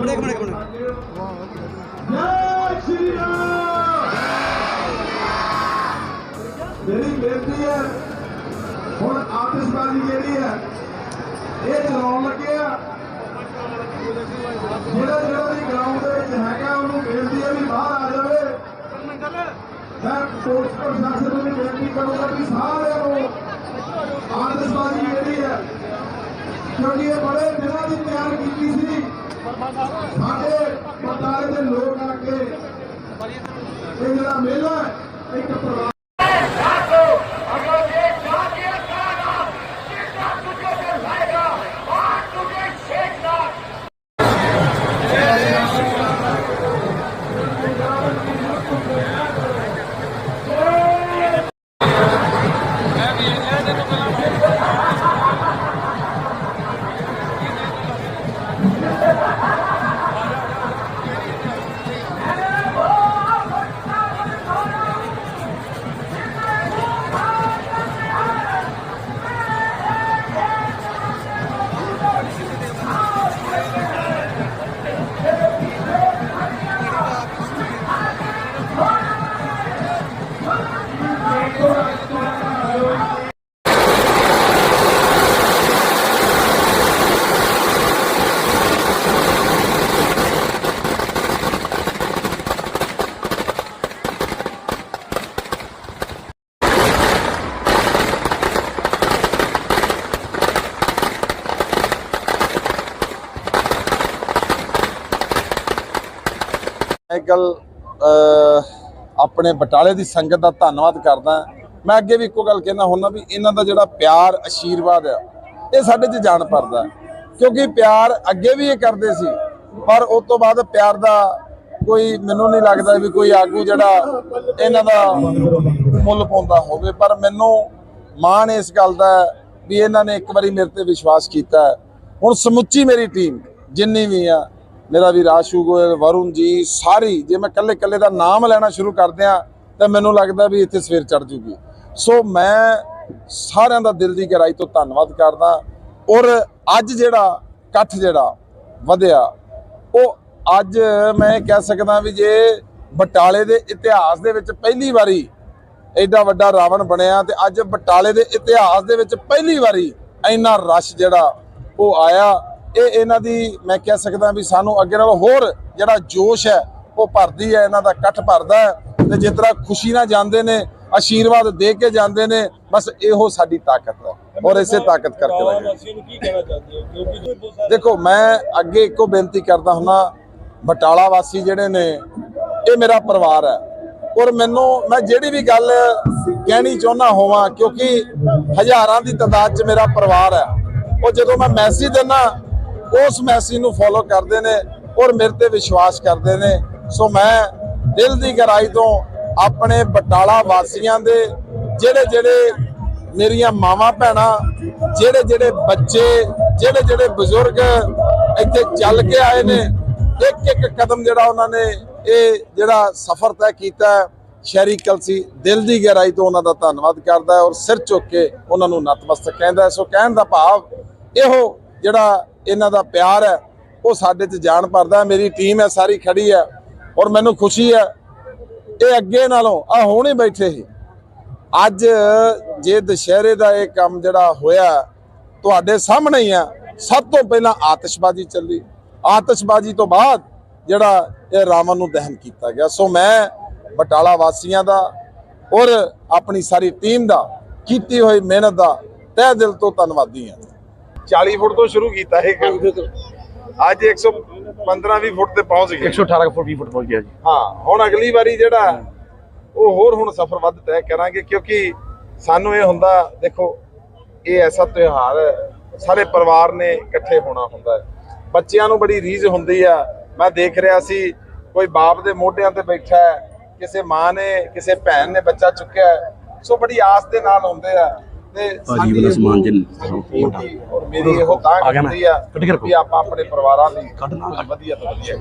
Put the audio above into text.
Minute ਇੱਕ minute ਜੈ ਸ਼੍ਰੀ ਰਾਮ। ਮੇਰੀ ਬੇਨਤੀ ਹੈ, ਹੁਣ ਆਤਿਸ਼ਬਾਜ਼ੀ ਜਿਹੜੀ ਹੈ, ਇਹ ਚਲਾਉਣ ਲੱਗੇ ਆ। ਜਿਹੜਾ ਜਿਹੜਾ ਵੀ ਗਰਾਊਂਡ ਦੇ ਵਿੱਚ ਹੈਗਾ, ਉਹਨੂੰ ਬੇਨਤੀ ਹੈ ਵੀ ਬਾਹਰ ਆ ਜਾਵੇ। ਮੈਂ ਪੁਲਿਸ ਪ੍ਰਸ਼ਾਸਨ ਨੂੰ ਵੀ ਬੇਨਤੀ ਕਰੂੰਗਾ ਕਿ ਸਾਰਿਆਂ ਨੂੰ ਆਤਿਸ਼ਬਾਜ਼ੀ ਜਿਹੜੀ ਹੈ, ਕਿਉਂਕਿ ਇਹ ਬੜੇ ਦਿਨਾਂ ਦੀ ਤਿਆਰ ਕੀਤੀ ਸੀ। ਸਾਡੇ ਪਟਾਲੇ ਦੇ ਲੋਕ ਆ ਕੇ ਇਹ ਜਿਹੜਾ ਮੇਲਾ ਇੱਕ ਪਰਿਵਾਰ ਮੈਂ ਇੱਕ ਗੱਲ ਆਪਣੇ ਬਟਾਲੇ ਦੀ ਸੰਗਤ ਦਾ ਧੰਨਵਾਦ ਕਰਦਾ। ਮੈਂ ਅੱਗੇ ਵੀ ਇੱਕੋ ਗੱਲ ਕਹਿਣਾ ਹੁੰਦਾ ਵੀ ਇਹਨਾਂ ਦਾ ਜਿਹੜਾ ਪਿਆਰ ਆਸ਼ੀਰਵਾਦ ਆ, ਇਹ ਸਾਡੇ 'ਚ ਜਾਣ ਪਰਦਾ ਕਿਉਂਕਿ ਪਿਆਰ ਅੱਗੇ ਵੀ ਇਹ ਕਰਦੇ ਸੀ, ਪਰ ਉਸ ਤੋਂ ਬਾਅਦ ਪਿਆਰ ਦਾ ਕੋਈ ਮੈਨੂੰ ਨਹੀਂ ਲੱਗਦਾ ਵੀ ਕੋਈ ਆਗੂ ਜਿਹੜਾ ਇਹਨਾਂ ਦਾ ਮੁੱਲ ਪਾਉਂਦਾ ਹੋਵੇ। ਪਰ ਮੈਨੂੰ ਮਾਣ ਇਸ ਗੱਲ ਦਾ ਵੀ ਇਹਨਾਂ ਨੇ ਇੱਕ ਵਾਰੀ ਮੇਰੇ ਤੇ ਵਿਸ਼ਵਾਸ ਕੀਤਾ। ਹੁਣ ਸਮੁੱਚੀ ਮੇਰੀ ਟੀਮ ਜਿੰਨੀ ਵੀ ਆ ਮੇਰਾ ਵੀ ਰਾਸ਼ੂ ਗੋਇਲ ਵਰੁਣ ਜੀ, ਸਾਰੀ, ਜੇ ਮੈਂ ਕੱਲੇ ਕੱਲੇ ਦਾ ਨਾਮ ਲੈਣਾ ਸ਼ੁਰੂ ਕਰ ਦਿਆਂ ਤਾਂ ਮੈਨੂੰ ਲੱਗਦਾ ਵੀ ਇੱਥੇ ਸਵੇਰ ਚੜ ਜੂਗੀ। ਸੋ ਮੈਂ ਸਾਰਿਆਂ ਦਾ ਦਿਲ ਦੀ ਗਹਿਰਾਈ ਤੋਂ ਧੰਨਵਾਦ ਕਰਦਾ। ਔਰ ਅੱਜ ਜਿਹੜਾ ਇਕੱਠ ਜਿਹੜਾ ਵਧਿਆ, ਉਹ ਅੱਜ ਮੈਂ ਕਹਿ ਸਕਦਾ ਵੀ ਜੇ ਬਟਾਲੇ ਦੇ ਇਤਿਹਾਸ ਦੇ ਵਿੱਚ ਪਹਿਲੀ ਵਾਰੀ ਐਡਾ ਵੱਡਾ ਰਾਵਣ ਬਣਿਆ, ਤੇ ਅੱਜ ਬਟਾਲੇ ਦੇ ਇਤਿਹਾਸ ਦੇ ਵਿੱਚ ਪਹਿਲੀ ਵਾਰੀ ਇੰਨਾ ਰਸ਼ ਜਿਹੜਾ ਉਹ ਆਇਆ। ਇਹ ਇਹਨਾਂ ਦੀ ਮੈਂ ਕਹਿ ਸਕਦਾ ਵੀ ਸਾਨੂੰ ਅੱਗੇ ਨਾਲੋਂ ਹੋਰ ਜਿਹੜਾ ਜੋਸ਼ ਹੈ ਉਹ ਭਰਦੀ ਹੈ ਇਹਨਾਂ ਦਾ ਇਕੱਠ ਭਰਦਾ ਹੈ ਤੇ ਜਿਸ ਤਰ੍ਹਾਂ ਖੁਸ਼ੀ ਨਾਲ ਜਾਂਦੇ ਨੇ ਆਸ਼ੀਰਵਾਦ ਦੇ ਕੇ ਜਾਂਦੇ ਨੇ ਬਸ ਇਹੋ ਸਾਡੀ ਤਾਕਤ ਹੈ ਔਰ ਇਸੇ ਤਾਕਤ ਕਰਕੇ ਲੱਗੇ ਦੇਖੋ ਮੈਂ ਅੱਗੇ ਇੱਕੋ ਬੇਨਤੀ ਕਰਦਾ ਹੁੰਨਾ ਬਟਾਲਾ ਵਾਸੀ ਜਿਹੜੇ ਨੇ ਇਹ ਮੇਰਾ ਪਰਿਵਾਰ ਹੈ ਔਰ ਮੈਨੂੰ ਮੈਂ ਜਿਹੜੀ ਵੀ ਗੱਲ ਕਹਿਣੀ ਚਾਹੁੰਦਾ ਹੋਵਾਂ ਕਿਉਂਕਿ ਹਜ਼ਾਰਾਂ ਦੀ ਤਾਦਾਦ 'ਚ ਮੇਰਾ ਪਰਿਵਾਰ ਹੈ। ਉਹ ਜਦੋਂ ਮੈਂ ਮੈਸੇਜ ਦਿੰਨਾ ਉਸ ਮੈਸੇਜ ਨੂੰ ਫੋਲੋ ਕਰਦੇ ਨੇ ਔਰ ਮੇਰੇ ਤੇ ਵਿਸ਼ਵਾਸ ਕਰਦੇ ਨੇ। ਸੋ ਮੈਂ ਦਿਲ ਦੀ ਗਹਿਰਾਈ ਤੋਂ ਆਪਣੇ ਬਟਾਲਾ ਵਾਸੀਆਂ ਦੇ ਜਿਹੜੇ ਜਿਹੜੇ ਮੇਰੀਆਂ ਮਾਵਾਂ ਭੈਣਾਂ, ਜਿਹੜੇ ਜਿਹੜੇ ਬੱਚੇ, ਜਿਹੜੇ ਜਿਹੜੇ ਬਜ਼ੁਰਗ ਇੱਥੇ ਚੱਲ ਕੇ ਆਏ ਨੇ, ਇੱਕ ਇੱਕ ਕਦਮ ਜਿਹੜਾ ਉਹਨਾਂ ਨੇ ਇਹ ਜਿਹੜਾ ਸਫ਼ਰ ਤੈਅ ਕੀਤਾ ਸ਼ਹਿਰੀ ਕਲਸੀ ਦਿਲ ਦੀ ਗਹਿਰਾਈ ਤੋਂ ਉਹਨਾਂ ਦਾ ਧੰਨਵਾਦ ਕਰਦਾ ਔਰ ਸਿਰ ਝੁੱਕ ਕੇ ਉਹਨਾਂ ਨੂੰ ਨਤਮਸਤਕ ਕਹਿੰਦਾ ਸੋ ਕਹਿਣ ਦਾ ਭਾਵ ਇਹੋ ਜਿਹੜਾ ਇਹਨਾਂ ਦਾ ਪਿਆਰ ਹੈ, ਉਹ ਸਾਡੇ 'ਚ ਜਾਣ ਭਰਦਾ ਮੇਰੀ ਟੀਮ ਹੈ, ਸਾਰੀ ਖੜੀ ਹੈ ਔਰ ਮੈਨੂੰ ਖੁਸ਼ੀ ਹੈ। ਇਹ ਅੱਗੇ ਨਾਲੋਂ ਆ ਹੁਣੇ ਬੈਠੇ ਸੀ। ਅੱਜ ਜੇ ਦੁਸ਼ਹਿਰੇ ਦਾ ਇਹ ਕੰਮ ਜਿਹੜਾ ਹੋਇਆ, ਤੁਹਾਡੇ ਸਾਹਮਣੇ ਹੀ ਆ। ਸਭ ਤੋਂ ਪਹਿਲਾਂ ਆਤਿਸ਼ਬਾਜ਼ੀ ਚੱਲੀ। ਆਤਿਸ਼ਬਾਜ਼ੀ ਤੋਂ ਬਾਅਦ ਜਿਹੜਾ ਇਹ ਰਾਵਣ ਨੂੰ ਦਹਨ ਕੀਤਾ ਗਿਆ। ਸੋ ਮੈਂ ਬਟਾਲਾ ਵਾਸੀਆਂ ਦਾ ਔਰ ਆਪਣੀ ਸਾਰੀ ਟੀਮ ਦਾ ਕੀਤੀ ਹੋਈ ਮਿਹਨਤ ਦਾ ਤਹਿ ਦਿਲ ਤੋਂ ਧੰਨਵਾਦੀ ਹਾਂ। 40 ਫੁੱਟ ਤੋਂ ਸ਼ੁਰੂ ਕੀਤਾ ਇਹ ਕੰਮ। ਅੱਜ 115 20 ਫੁੱਟ ਤੇ ਪਹੁੰਚ ਗਏ। 118 ਫੁੱਟ 20 ਫੁੱਟ ਪਹੁੰਚ ਗਿਆ ਜੀ। ਹਾਂ ਹੁਣ ਅਗਲੀ ਵਾਰੀ ਜਿਹੜਾ ਉਹ ਹੋਰ ਹੁਣ ਸਫ਼ਰ ਵੱਧ ਤੈਅ ਕਰਾਂਗੇ ਕਿਉਂਕਿ ਸਾਨੂੰ ਇਹ ਹੁੰਦਾ ਦੇਖੋ ਇਹ ਐਸਾ ਤਿਉਹਾਰ ਹੈ ਸਾਰੇ ਪਰਿਵਾਰ ਨੇ ਇਕੱਠੇ ਹੋਣਾ ਹੁੰਦਾ ਹੈ। ਬੱਚਿਆਂ ਨੂੰ ਬੜੀ ਰੀਝ ਹੁੰਦੀ ਆ। ਮੈਂ ਦੇਖ ਰਿਹਾ ਸੀ ਕੋਈ ਬਾਪ ਦੇ ਮੋਢਿਆਂ ਤੇ ਬੈਠਾ ਹੈ ਕਿਸੇ ਮਾਂ ਨੇ ਕਿਸੇ ਭੈਣ ਨੇ ਬੱਚਾ ਚੁੱਕਿਆ ਸੋ ਬੜੀ ਆਸ ਦੇ ਨਾਲ ਹੁੰਦੇ ਆ। ਭਾਜੀ ਵਾਲਾ ਸਮਾਨ ਜਿੰਨ ਔਰ ਮੇਰੀ ਇਹੋ ਤਾਂ ਆ। ਵੀ ਆਪਾਂ ਆਪਣੇ ਪਰਿਵਾਰਾਂ ਲਈ। ਵਧੀਆ ਤੋਂ ਵਧੀਆ